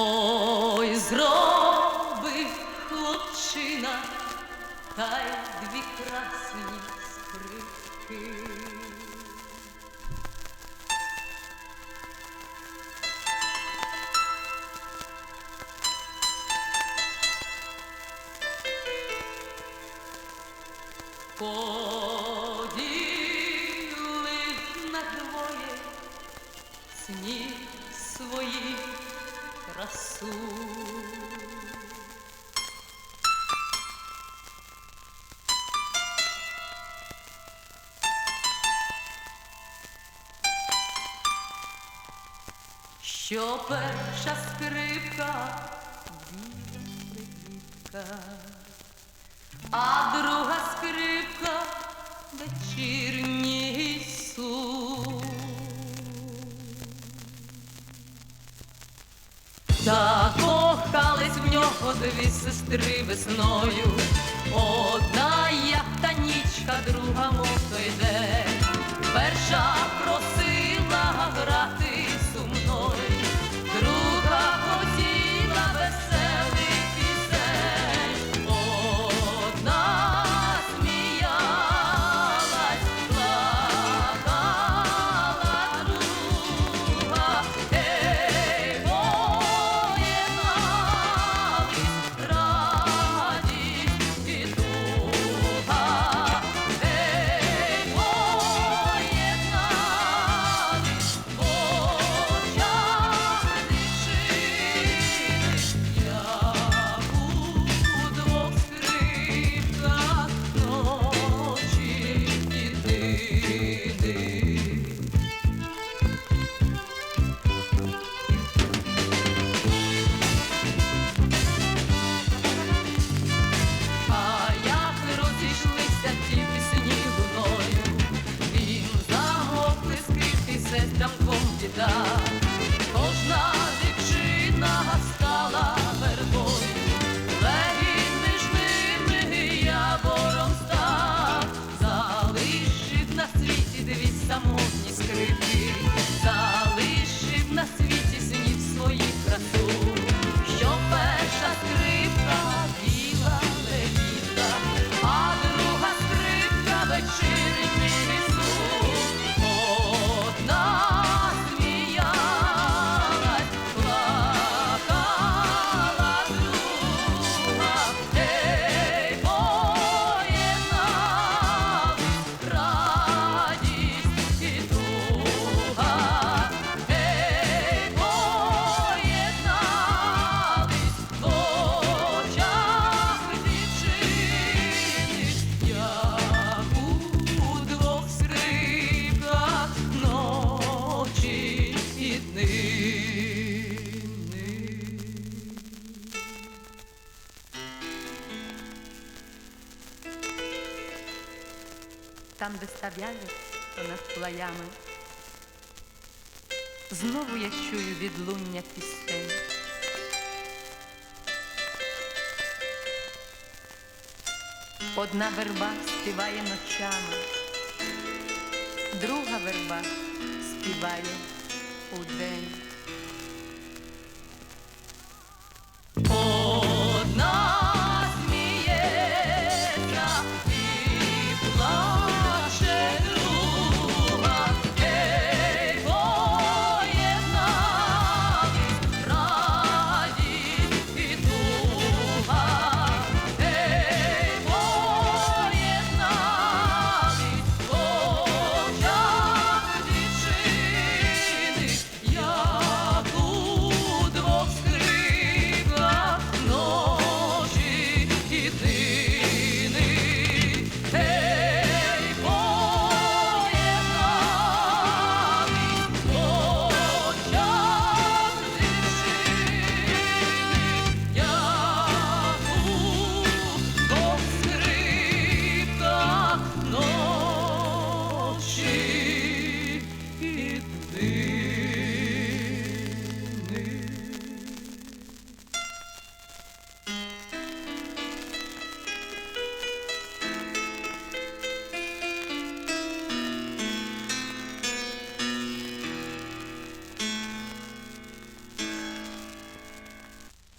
Ой, зробив хлопчина, та й дві красні скрипки. Поділив на двоє сні свої красу. Що перша скрипка? Біла квітка, а друга скрипка? Вечірній дві сестри весною. Одна як та нічка, друга мов той день. Перша просила He там, де ставляють понад плаями. Знову я чую відлуння пісень. Одна верба співає ночами, друга верба співає удень.